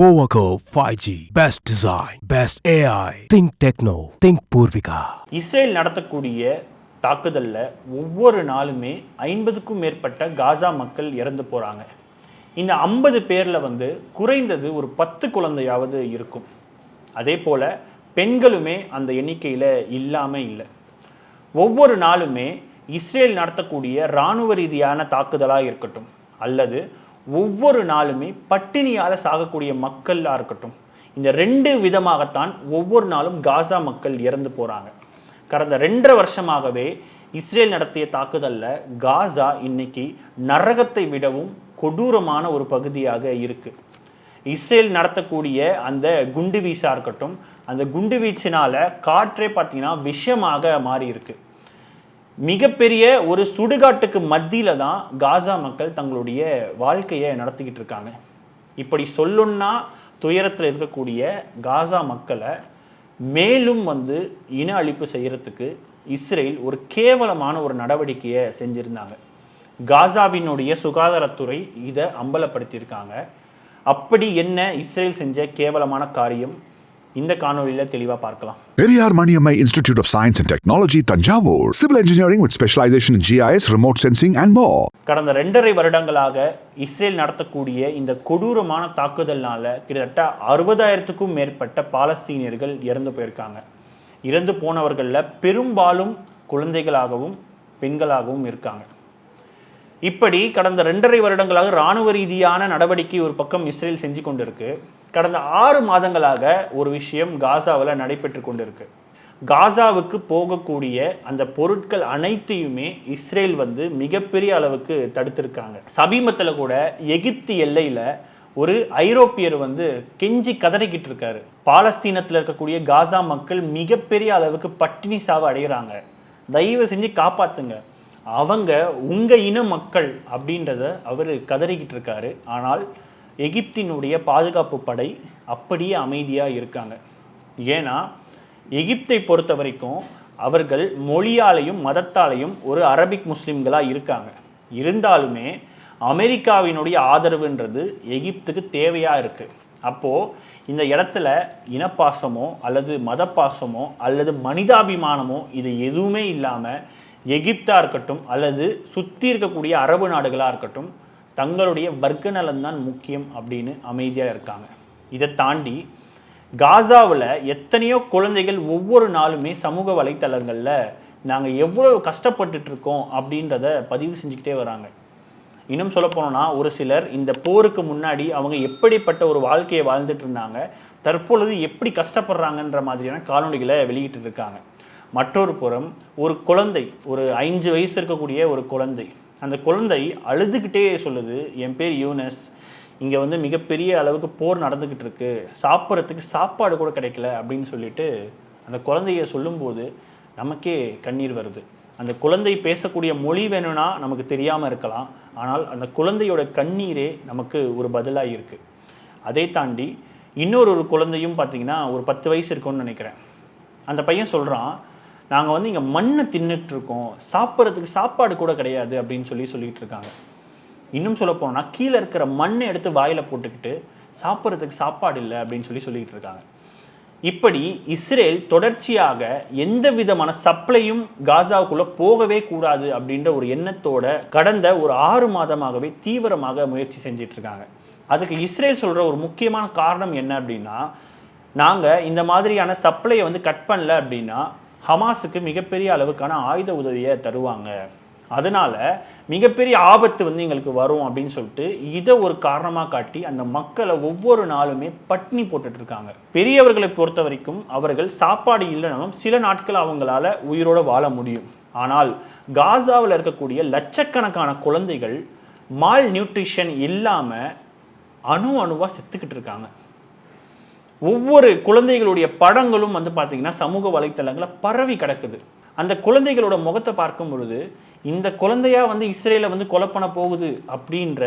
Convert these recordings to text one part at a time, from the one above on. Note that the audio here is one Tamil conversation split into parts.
போவகோ five G best design best AI think Tecno think Poorvika Israel நடத்தக்கூடிய தாக்குதலில் ஒவ்வொரு நாளுமே ஐம்பதுக்கும் மேற்பட்ட காசா மக்கள் இறந்து போகிறாங்க இந்த ஐம்பது பேரில் வந்து குறைந்தது ஒரு பத்து குழந்தையாவது இருக்கும். அதே போல் பெண்களுமே அந்த எண்ணிக்கையில் இல்லாமல் இல்லை. ஒவ்வொரு நாளுமே இஸ்ரேல் நடத்தக்கூடிய இராணுவ ரீதியான தாக்குதலாக இருக்கட்டும் அல்லது ஒவ்வொரு நாளுமே பட்டினியால் சாகக்கூடிய மக்களாக இருக்கட்டும் இந்த ரெண்டு விதமாகத்தான் ஒவ்வொரு நாளும் காசா மக்கள் இறந்து போகிறாங்க கடந்த ரெண்டரை வருஷமாகவே இஸ்ரேல் நடத்திய தாக்குதலில் காசா இன்னைக்கு நரகத்தை விடவும் கொடூரமான ஒரு பகுதியாக இருக்கு. இஸ்ரேல் நடத்தக்கூடிய அந்த குண்டு வீச்சாக இருக்கட்டும் அந்த குண்டு வீச்சினால காற்றே பார்த்தீங்கன்னா விஷமாக மாறி இருக்குது மிகப்பெரிய ஒரு சுடுகாட்டுக்கு மத்தியில தான் காசா மக்கள் தங்களுடைய வாழ்க்கையை நடத்திக்கிட்டு இருக்காங்க. இப்படி சொல்லுன்னா துயரத்தில் இருக்கக்கூடிய காசா மக்களை மேலும் வந்து இன அழிப்பு செய்யறதுக்கு இஸ்ரேல் ஒரு கேவலமான ஒரு நடவடிக்கையை செஞ்சிருந்தாங்க. காசாவினுடைய சுகாதாரத்துறை இதை அம்பலப்படுத்தியிருக்காங்க. அப்படி என்ன இஸ்ரேல் செஞ்ச கேவலமான காரியம்? இந்த காணொளியில் தெளிவாக பார்க்கலாம் Maniammai Institute of Science and Technology, Tanjavur. Civil engineering with specialization in GIS, remote sensing, and more. கடந்த ரெண்டரை வருடங்களாக இஸ்ரேல் நடத்தக்கூடிய இந்த கொடூரமான தாக்குதல்னால கிட்டத்தட்ட அறுபதாயிரத்துக்கும் மேற்பட்ட பாலஸ்தீனியர்கள் இறந்து போயிருக்காங்க இறந்து போனவர்களில் பெரும்பாலும் குழந்தைகளாகவும் பெண்களாகவும் இருக்காங்க இப்படி கடந்த ரெண்டரை வருடங்களாக இராணுவ ரீதியான நடவடிக்கை ஒரு பக்கம் இஸ்ரேல் செஞ்சு கொண்டிருக்கு கடந்த ஆறு மாதங்களாக ஒரு விஷயம் காசாவில் நடைபெற்று கொண்டிருக்கு. காசாவுக்கு போகக்கூடிய அந்த பொருட்கள் அனைத்தையுமே இஸ்ரேல் வந்து மிகப்பெரிய அளவுக்கு தடுத்திருக்காங்க. சமீபத்தில் கூட எகிப்து எல்லையில் ஒரு ஐரோப்பியர் வந்து கெஞ்சி கதறிக்கிட்டு இருக்காரு பாலஸ்தீனத்தில் இருக்கக்கூடிய காசா மக்கள் மிகப்பெரிய அளவுக்கு பட்டினி சாவு அடைகிறாங்க. தயவு செஞ்சு காப்பாத்துங்க. அவங்க உங்க இன மக்கள் அப்படின்றத அவர் கதறிக்கிட்டு இருக்காரு ஆனால் எகிப்தினுடைய பாதுகாப்பு படை அப்படியே அமைதியாக இருக்காங்க. ஏன்னா எகிப்தை பொறுத்த வரைக்கும் அவர்கள் மொழியாலையும் மதத்தாலையும் ஒரு அரபிக் முஸ்லிம்களாக இருக்காங்க. இருந்தாலுமே அமெரிக்காவினுடைய ஆதரவுன்றது எகிப்துக்கு தேவையாக இருக்குது அப்போது இந்த இடத்துல இனப்பாசமோ அல்லது மதப்பாசமோ அல்லது மனிதாபிமானமோ இது எதுவுமே இல்லாமல் எகிப்தாக இருக்கட்டும் அல்லது சுற்றி இருக்கக்கூடிய அரபு நாடுகளாக இருக்கட்டும் தங்களுடைய வர்க்க நலன்தான் முக்கியம் அப்படின்னு அமைதியாக இருக்காங்க. இதை தாண்டி காசாவில் எத்தனையோ குழந்தைகள் ஒவ்வொரு நாளுமே சமூக வலைத்தளங்களில் நாங்கள் எவ்வளோ கஷ்டப்பட்டுட்டு இருக்கோம் அப்படின்றத பதிவு செஞ்சுக்கிட்டே வராங்க. இன்னும் சொல்ல போனோம்னா ஒரு சிலர் இந்த போருக்கு முன்னாடி அவங்க எப்படிப்பட்ட ஒரு வாழ்க்கையை வாழ்ந்துட்டு இருந்தாங்க தற்பொழுது எப்படி கஷ்டப்படுறாங்கன்ற மாதிரியான காணொலிகளை வெளியிட்டு இருக்காங்க மற்றொரு புறம் ஒரு குழந்தை ஒரு ஐந்து வயசு இருக்கக்கூடிய ஒரு குழந்தை அந்த குழந்தை அழுதுகிட்டே சொல்லுது என் பேர் யூனஸ். இங்கே வந்து மிகப்பெரிய அளவுக்கு போர் நடந்துக்கிட்டு இருக்கு. சாப்பிட்றதுக்கு சாப்பாடு கூட கிடைக்கல அப்படின்னு சொல்லிட்டு அந்த குழந்தைய சொல்லும்போது நமக்கே கண்ணீர் வருது. அந்த குழந்தை பேசக்கூடிய மொழி வேணும்னா நமக்கு தெரியாமல் இருக்கலாம். ஆனால் அந்த குழந்தையோட கண்ணீரே நமக்கு ஒரு பதிலாக இருக்குது அதை தாண்டி இன்னொரு ஒரு குழந்தையும் பார்த்தீங்கன்னா ஒரு பத்து வயசு இருக்கும்னு நினைக்கிறேன். அந்த பையன் சொல்கிறான் நாங்கள் வந்து இங்கே மண்ணை தின்னுட்டுருக்கோம். சாப்பிட்றதுக்கு சாப்பாடு கூட கிடையாது அப்படின்னு சொல்லி சொல்லிட்டு இருக்காங்க இன்னும் சொல்ல போனால் கீழே இருக்கிற மண்ணை எடுத்து வாயில் போட்டுக்கிட்டு சாப்பிட்றதுக்கு சாப்பாடு இல்லை அப்படின்னு சொல்லி சொல்லிக்கிட்டு இருக்காங்க இப்படி இஸ்ரேல் தொடர்ச்சியாக எந்த விதமான சப்ளையும் காசாவுக்குள்ள போகவே கூடாது அப்படின்ற ஒரு எண்ணத்தோட கடந்த ஒரு ஆறு மாதமாகவே தீவிரமாக முயற்சி செஞ்சிட்டு இருக்காங்க அதுக்கு இஸ்ரேல் சொல்ற ஒரு முக்கியமான காரணம் என்ன அப்படின்னா நாங்கள் இந்த மாதிரியான சப்ளையை வந்து கட் பண்ணல அப்படின்னா ஹமாஸுக்கு மிகப்பெரிய அளவுக்கான ஆயுத உதவியை தருவாங்க. அதனால மிகப்பெரிய ஆபத்து வந்து எங்களுக்கு வரும் அப்படின்னு சொல்லிட்டு இதை ஒரு காரணமாக காட்டி அந்த மக்களை ஒவ்வொரு நாளுமே பட்னி போட்டுட்டு இருக்காங்க. பெரியவர்களை பொறுத்த வரைக்கும் அவர்கள் சாப்பாடு இல்லைனாலும் சில நாட்கள் அவங்களால உயிரோட வாழ முடியும். ஆனால் காசாவில் இருக்கக்கூடிய லட்சக்கணக்கான குழந்தைகள் மால் நியூட்ரிஷன் இல்லாமல் அணு அணுவாக செத்துக்கிட்டு இருக்காங்க. ஒவ்வொரு குழந்தைகளுடைய படங்களும் வந்து பார்த்தீங்கன்னா சமூக வலைத்தளங்களில் பரவி கிடக்குது. அந்த குழந்தைகளோட முகத்தை பார்க்கும் பொழுது இந்த குழந்தையா வந்து இஸ்ரேலை வந்து கொலை பண்ண போகுது அப்படின்ற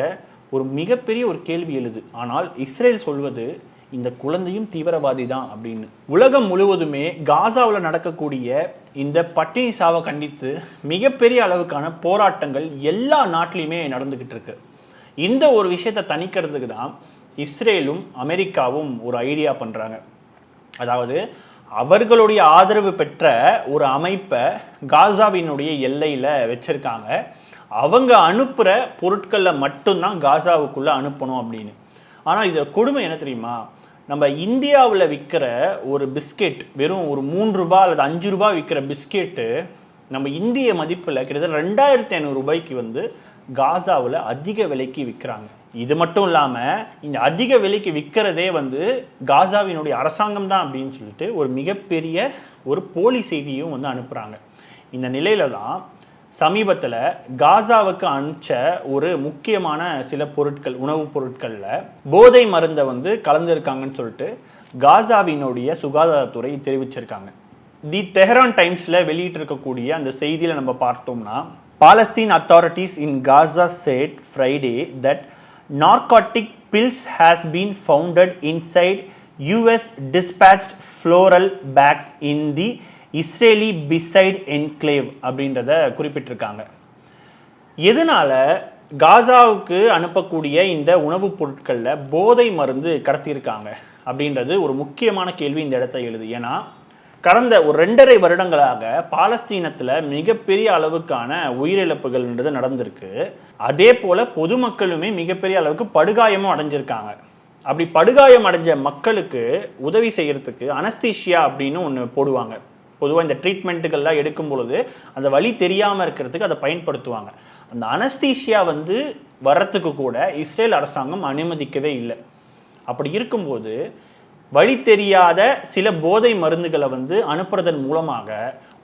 ஒரு மிகப்பெரிய ஒரு கேள்வி எழுது. ஆனால் இஸ்ரேல் சொல்வது இந்த குழந்தையும் தீவிரவாதி தான் அப்படின்னு. உலகம் முழுவதுமே காசாவில் நடக்கக்கூடிய இந்த பட்டினி சாவை கண்டித்து மிகப்பெரிய அளவுக்கான போராட்டங்கள் எல்லா நாட்டிலையுமே நடந்துக்கிட்டு இருக்கு. இந்த ஒரு விஷயத்தை தணிக்கிறதுக்கு தான் இஸ்ரேலும் அமெரிக்காவும் ஒரு ஐடியா பண்ணுறாங்க அதாவது அவர்களுடைய ஆதரவு பெற்ற ஒரு அமைப்பை காசாவினுடைய எல்லையில் வச்சுருக்காங்க. அவங்க அனுப்புகிற பொருட்களை மட்டும்தான் காசாவுக்குள்ளே அனுப்பணும் அப்படின்னு. ஆனால் இதில் கொடுமை என்ன தெரியுமா? நம்ம இந்தியாவில் விற்கிற ஒரு பிஸ்கெட் வெறும் ஒரு மூன்று ரூபா அல்லது அஞ்சு ரூபாய் விற்கிற பிஸ்கெட்டு நம்ம இந்திய மதிப்பில் கிட்டத்தட்ட ரெண்டாயிரத்தி ஐநூறு ரூபாய்க்கு வந்து காசாவில் அதிக விலைக்கு விற்கிறாங்க இது மட்டும் இல்லாமல் இந்த அதிக விலைக்கு விற்கிறதே வந்து காசாவினுடைய அரசாங்கம் தான் அப்படின்னு சொல்லிட்டு ஒரு மிகப்பெரிய ஒரு போலி செய்தியும் வந்து அனுப்புகிறாங்க இந்த நிலையில தான் சமீபத்தில் காசாவுக்கு அனுப்பிச்ச ஒரு முக்கியமான சில பொருட்கள் உணவுப் பொருட்களில் போதை மருந்தை வந்து கலந்துருக்காங்கன்னு சொல்லிட்டு காசாவினுடைய சுகாதாரத்துறை தெரிவிச்சிருக்காங்க. தி தெஹரான் டைம்ஸில் வெளியிட்டிருக்கக்கூடிய அந்த செய்தியில் நம்ம பார்த்தோம்னா Palestine authorities in Gaza said Friday that narcotic pills has been founded inside US dispatched floral bags in the Israeli besieged enclave அப்படின்றத குறிப்பிட்டிருக்காங்க. எதனால காசாவுக்கு அனுப்பக்கூடிய இந்த உணவுப் பொருட்களில் போதை மருந்து கடத்தியிருக்காங்க அப்படின்றது ஒரு முக்கியமான கேள்வி இந்த இடத்த எழுது. ஏன்னா கடந்த ஒரு ரெண்டரை வருடங்களாக பாலஸ்தீனத்தில் மிகப்பெரிய அளவுக்கான உயிரிழப்புகள்ன்றது நடந்திருக்கு. அதே போல பொதுமக்களுமே மிகப்பெரிய அளவுக்கு படுகாயமும் அடைஞ்சிருக்காங்க. அப்படி படுகாயம் அடைஞ்ச மக்களுக்கு உதவி செய்யறதுக்கு அனஸ்தீஷியா அப்படின்னு ஒன்று போடுவாங்க. பொதுவாக இந்த ட்ரீட்மெண்ட்டுகள்லாம் எடுக்கும் பொழுது அந்த வழி தெரியாமல் இருக்கிறதுக்கு அதை பயன்படுத்துவாங்க. அந்த அனஸ்தீஷியா வந்து வர்றதுக்கு கூட இஸ்ரேல் அரசாங்கம் அனுமதிக்கவே இல்லை. அப்படி இருக்கும்போது வழி தெரியாத சில போதை மருந்துகளை வந்து அனுப்புறதன் மூலமாக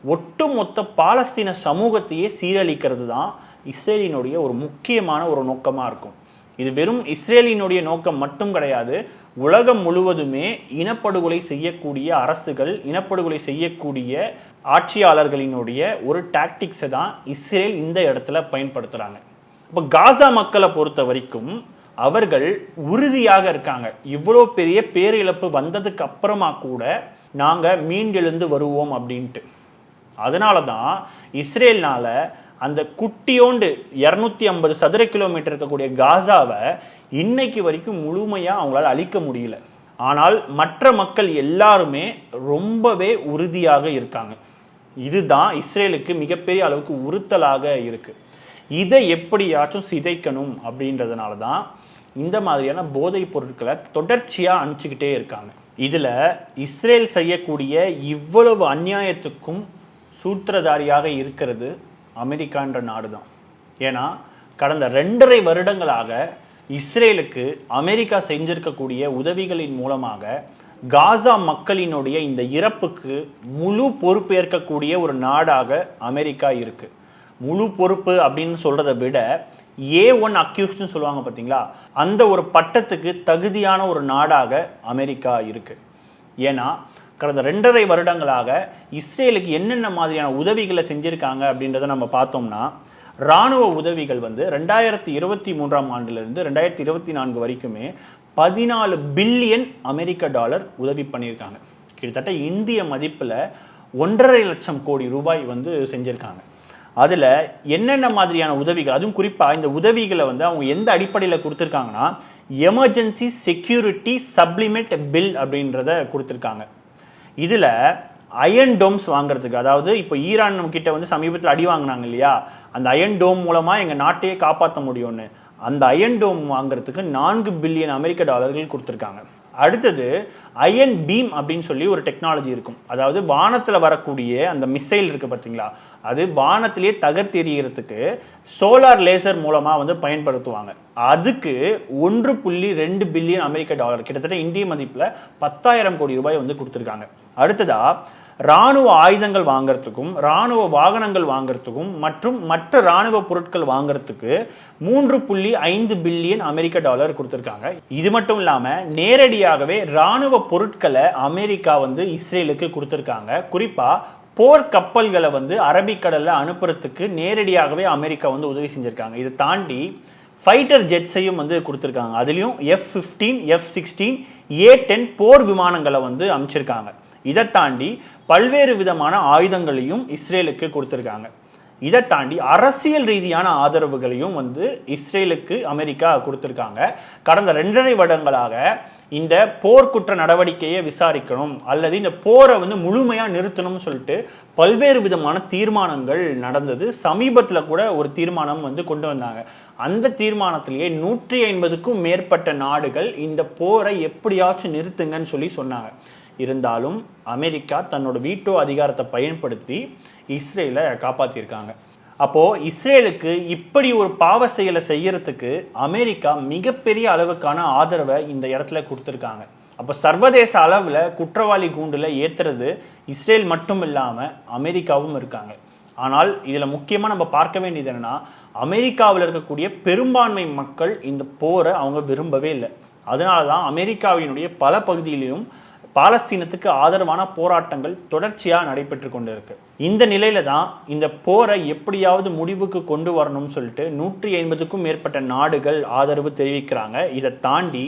ஒட்டுமொத்த பாலஸ்தீன சமூகத்தையே சீரழிக்கிறது தான் இஸ்ரேலினுடைய ஒரு முக்கியமான ஒரு நோக்கமாக இருக்கும். இது வெறும் இஸ்ரேலினுடைய நோக்கம் மட்டும் கிடையாது உலகம் முழுவதுமே இனப்படுகொலை செய்யக்கூடிய அரசுகள் இனப்படுகொலை செய்யக்கூடிய ஆட்சியாளர்களினுடைய ஒரு டாக்டிக்ஸை தான் இஸ்ரேல் இந்த இடத்துல பயன்படுத்துகிறாங்க இப்போ காசா மக்களை பொறுத்த வரைக்கும் அவர்கள் உறுதியாக இருக்காங்க. இவ்வளோ பெரிய பேரிழப்பு வந்ததுக்கு அப்புறமா கூட நாங்கள் மீண்டெழுந்து வருவோம் அப்படின்ட்டு. அதனால தான் இஸ்ரேல்னால அந்த குட்டியோண்டு இரநூத்தி ஐம்பது சதுர கிலோமீட்டர் இருக்கக்கூடிய காசாவை இன்னைக்கு வரைக்கும் முழுமையாக அவங்களால அழிக்க முடியல. ஆனால் மற்ற மக்கள் எல்லாருமே ரொம்பவே உறுதியாக இருக்காங்க. இதுதான் இஸ்ரேலுக்கு மிகப்பெரிய அளவுக்கு உறுத்தலாக இருக்குது இதை எப்படியாச்சும் சிதைக்கணும் அப்படின்றதுனால தான் இந்த மாதிரியான போதைப் பொருட்களை தொடர்ச்சியாக அனுப்பிச்சுக்கிட்டே இருக்காங்க. இதில் இஸ்ரேல் செய்யக்கூடிய இவ்வளவு அநியாயத்துக்கும் சூத்திரதாரியாக இருக்கிறது அமெரிக்கான்ற நாடு தான் ஏன்னா கடந்த ரெண்டரை வருடங்களாக இஸ்ரேலுக்கு அமெரிக்கா செஞ்சிருக்கக்கூடிய உதவிகளின் மூலமாக காசா மக்களினுடைய இந்த இறப்புக்கு முழு பொறுப்பேற்கக்கூடிய ஒரு நாடாக அமெரிக்கா இருக்குது முழு பொறுப்பு அப்படின்னு சொல்கிறத விட ஏ ஒன் அக்யூஸ்ட்னு சொல்லுவாங்க பார்த்தீங்களா? அந்த ஒரு பட்டத்துக்கு தகுதியான ஒரு நாடாக அமெரிக்கா இருக்குது ஏன்னா கடந்த ரெண்டரை வருடங்களாக இஸ்ரேலுக்கு என்னென்ன மாதிரியான உதவிகளை செஞ்சுருக்காங்க அப்படின்றத நம்ம பார்த்தோம்னா ராணுவ உதவிகள் வந்து ரெண்டாயிரத்தி இருபத்தி மூன்றாம் ஆண்டிலிருந்து ரெண்டாயிரத்தி இருபத்தி நான்கு வரைக்குமே பதினாலு பில்லியன் அமெரிக்க டாலர் உதவி பண்ணியிருக்காங்க. கிட்டத்தட்ட இந்திய மதிப்பில் ஒன்றரை லட்சம் கோடி ரூபாய் வந்து செஞ்சுருக்காங்க. அதில் என்னென்ன மாதிரியான உதவிகள் அதுவும் குறிப்பாக இந்த உதவிகளை வந்து அவங்க எந்த அடிப்படையில் கொடுத்துருக்காங்கன்னா எமர்ஜென்சி செக்யூரிட்டி சப்ளிமெண்ட் பில் அப்படின்றத கொடுத்துருக்காங்க. இதில் அயன் டோம்ஸ் வாங்குறதுக்கு அதாவது இப்போ ஈரான் நம்ம கிட்ட வந்து சமீபத்தில் அடி வாங்கினாங்க இல்லையா? அந்த அயன் டோம் மூலமாக எங்கள் நாட்டையே காப்பாற்ற முடியும்னு. அந்த அயன் டோம் வாங்குறதுக்கு நான்கு பில்லியன் அமெரிக்க டாலர்கள் கொடுத்துருக்காங்க. அடுத்தது அயன் பீம் அப்படின்னு சொல்லி ஒரு டெக்னாலஜி இருக்கும். அதாவது வானத்தில் வரக்கூடிய அந்த மிசைல் இருக்குது பார்த்தீங்களா? அது வானத்திலேயே தகர்த்தெறிகிறதுக்கு சோலார் லேசர் மூலமாக வந்து பயன்படுத்துவாங்க. அதுக்கு ஒன்று புள்ளி ரெண்டு பில்லியன் அமெரிக்க டாலர் கிட்டத்தட்ட இந்திய மதிப்பில் பத்தாயிரம் கோடி ரூபாய் வந்து கொடுத்துருக்காங்க. அடுத்ததா ராணுவ ஆயுதங்கள் வாங்குறதுக்கும் ராணுவ வாகனங்கள் வாங்குறதுக்கும் மற்றும் மற்ற ராணுவ பொருட்கள் வாங்குறதுக்கு மூன்று புள்ளி ஐந்து பில்லியன் அமெரிக்க டாலர் கொடுத்துருக்காங்க. இது மட்டும் இல்லாமல் நேரடியாகவே ராணுவ பொருட்களை அமெரிக்கா வந்து இஸ்ரேலுக்கு கொடுத்துருக்காங்க. குறிப்பாக போர் கப்பல்களை வந்து அரபிக்கடலில் அனுப்புறதுக்கு நேரடியாகவே அமெரிக்கா வந்து உதவி செஞ்சுருக்காங்க. இதை தாண்டி ஃபைட்டர் ஜெட்ஸையும் வந்து கொடுத்துருக்காங்க. அதுலேயும் F fifteen F sixteen A ten போர் விமானங்களை வந்து அமைச்சிருக்காங்க இதை தாண்டி பல்வேறு விதமான ஆயுதங்களையும் இஸ்ரேலுக்கு கொடுத்துருக்காங்க. இதை தாண்டி அரசியல் ரீதியான ஆதரவுகளையும் வந்து இஸ்ரேலுக்கு அமெரிக்கா கொடுத்துருக்காங்க. கடந்த ரெண்டரை வருடங்களாக இந்த போர்க்குற்ற நடவடிக்கையை விசாரிக்கணும் அல்லது இந்த போரை வந்து முழுமையாக நிறுத்தணும்னு சொல்லிட்டு பல்வேறு விதமான தீர்மானங்கள் நடந்தது. சமீபத்தில் கூட ஒரு தீர்மானம் வந்து கொண்டு வந்தாங்க. அந்த தீர்மானத்திலேயே நூற்றி ஐம்பதுக்கும் மேற்பட்ட நாடுகள் இந்த போரை எப்படியாச்சும் நிறுத்துங்கன்னு சொல்லி சொன்னாங்க. இருந்தாலும் அமெரிக்கா தன்னோட வீட்டோ அதிகாரத்தை பயன்படுத்தி இஸ்ரேலை காப்பாற்றியிருக்காங்க அப்போது இஸ்ரேலுக்கு இப்படி ஒரு பாவ செயலை செய்யறதுக்கு அமெரிக்கா மிகப்பெரிய அளவுக்கான ஆதரவை இந்த இடத்துல கொடுத்துருக்காங்க. அப்போ சர்வதேச அளவில் குற்றவாளி கூண்டில் ஏத்துறது இஸ்ரேல் மட்டும் இல்லாமல் அமெரிக்காவும் இருக்காங்க. ஆனால் இதில் முக்கியமாக நம்ம பார்க்க வேண்டியது என்னென்னா அமெரிக்காவில் இருக்கக்கூடிய பெரும்பான்மை மக்கள் இந்த போரை அவங்க விரும்பவே இல்லை. அதனால தான் அமெரிக்காவினுடைய பல பகுதிகளிலும் பாலஸ்தீனத்துக்கு ஆதரவான போராட்டங்கள் தொடர்ச்சியாக நடைபெற்று கொண்டு இருக்கு இந்த நிலையில தான் இந்த போரை எப்படியாவது முடிவுக்கு கொண்டு வரணும்னு சொல்லிட்டு நூற்றி ஐம்பதுக்கும் மேற்பட்ட நாடுகள் ஆதரவு தெரிவிக்கிறாங்க. இதை தாண்டி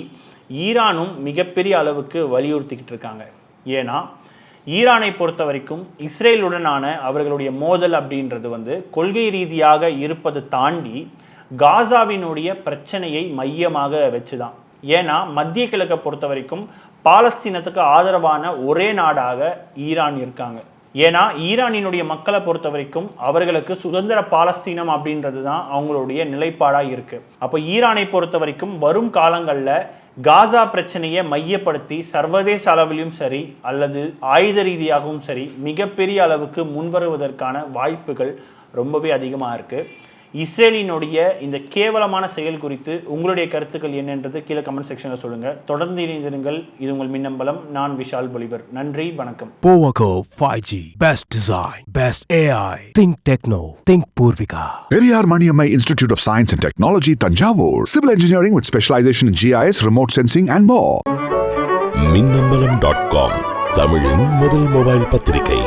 ஈரானும் மிகப்பெரிய அளவுக்கு வலியுறுத்திக்கிட்டு இருக்காங்க. ஏன்னா ஈரானை பொறுத்த வரைக்கும் இஸ்ரேலுடனான அவர்களுடைய மோதல் அப்படின்றது வந்து கொள்கை ரீதியாக இருப்பதை தாண்டி காசாவினுடைய பிரச்சனையை மையமாக வச்சுதான். ஏன்னா மத்திய கிழக்கை பொறுத்த வரைக்கும் பாலஸ்தீனத்துக்கு ஆதரவான ஒரே நாடாக ஈரான் இருக்காங்க. ஏன்னா ஈரானினுடைய மக்களை பொறுத்த வரைக்கும் அவர்களுக்கு சுதந்திர பாலஸ்தீனம் அப்படின்றது தான் அவங்களுடைய நிலைப்பாடாக இருக்கு. அப்போ ஈரானை பொறுத்த வரைக்கும் வரும் காலங்களில் காசா பிரச்சனையை மையப்படுத்தி சர்வதேச அளவிலும் சரி அல்லது ஆயுத ரீதியாகவும் சரி மிகப்பெரிய அளவுக்கு முன்வருவதற்கான வாய்ப்புகள் ரொம்பவே அதிகமாக இருக்குது இஸ்ரேலினுடைய இந்த கேவலமான செயல் குறித்து உங்களுடைய கருத்துக்கள் என்னன்றது கீழே கமெண்ட் செக்ஷனில் சொல்லுங்க தொடர்ந்து இணைந்திருங்கள் இது உங்கள் மின்னம்பலம் நான் விஷால் பொலிவர் நன்றி வணக்கம் Powaco 5G. Best design. Best AI. Think Techno. Think Purvika. Periyar Maniammai Institute of Science and Technology, Tanjavur. Civil engineering with specialization in GIS, remote sensing, and more. Minnambalam dot com தமிழின் முதல் மொபைல் பத்திரிகை